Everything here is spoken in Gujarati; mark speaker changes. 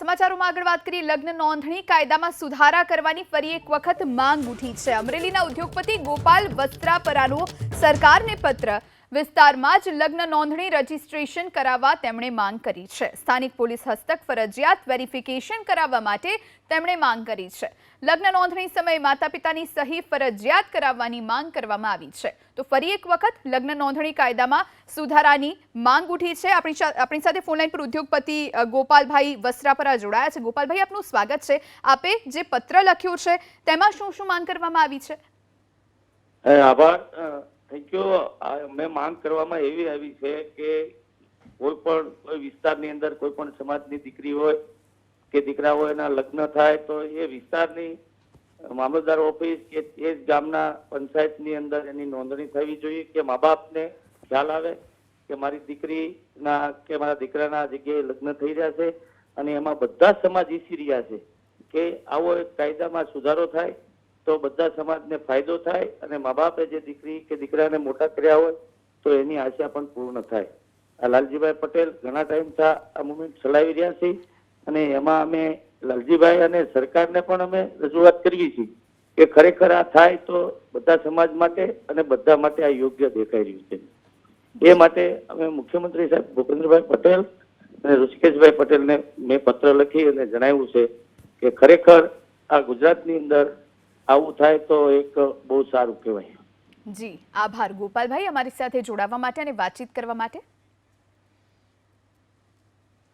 Speaker 1: સમાચારોમાં આગળ વાત કરીએ, લગ્ન નોંધણી કાયદામાં સુધારા કરવાની ફરી એક વખત માંગ ઉઠી છે. અમરેલીના ઉદ્યોગપતિ ગોપાલ વસ્ત્રાપરાનો સરકારને પત્ર વિસ્તારમાં જ લગ્ન નોંધણી રજીસ્ટ્રેશન કરાવવા તેમણે માંગ કરી છે. સ્થાનિક પોલીસ હસ્તક ફરજિયાત વેરિફિકેશન કરાવવા માટે તેમણે માંગ કરી છે. લગ્ન નોંધણી સમયે માતા પિતાની સહી ફરજિયાત કરાવવાની માંગ કરવામાં આવી છે. તો ફરી એક વખત લગ્ન નોંધણી કાયદામાં સુધારાની માંગ ઉઠી છે. આપણી આપણી સાથે ફોનલાઈન પર ઉદ્યોગપતિ ગોપાલભાઈ વસ્ત્રાપરા જોડાયા છે. ગોપાલભાઈ, આપનું સ્વાગત છે. આપે જે પત્ર લખ્યું છે, તેમાં શું શું માંગ કરવામાં આવી છે?
Speaker 2: આભાર. થેન્ક યુ મેં માંગ કરવામાં એવી આવી છે કે કોઈ પણ, કોઈ વિસ્તારની અંદર કોઈ પણ સમાજની દીકરી હોય કે દીકરા હોય એના લગ્ન થાય તો એ વિસ્તારની મામલતદાર ઓફિસ કે એ જ ગામના પંચાયતની અંદર એની નોંધણી થવી જોઈએ કે મા બાપને ખ્યાલ આવે કે મારી દીકરીના, કે મારા દીકરાના જગ્યાએ લગ્ન થઈ રહ્યા છે અને એમાં બધા સમાજ ઈચ્છી રહ્યા છે કે આવો એક કાયદામાં સુધારો થાય તો બધા સમાજને ફાયદો થાય અને મા બાપે જે દીકરી કે દીકરાને મોટા કર્યા હોય, તો એની આશા પણ પૂર્ણ થાય. આ લાલજીભાઈ પટેલ ઘણા ટાઈમથી આ મુવમેન્ટ ચલાવી રહ્યા છે અને એમાં અમે લાલજીભાઈ અને સરકારને પણ અમે રજૂઆત કરીએ છીએ કે ખરેખર આ થાય તો બધા સમાજ માટે અને બધા માટે આ યોગ્ય દેખાઈ રહ્યું છે. એ માટે અમે મુખ્યમંત્રી સાહેબ ભૂપેન્દ્રભાઈ પટેલ અને ઋષિકેશભાઈ પટેલને મેં પત્ર લખી અને જણાવ્યું છે કે ખરેખર આ ગુજરાતની અંદર આવું થાય તો એક બહુ સારું કહેવાય.
Speaker 1: જી, આભાર ગોપાલભાઈ અમારી સાથે જોડાવા માટે અને વાતચીત કરવા માટે.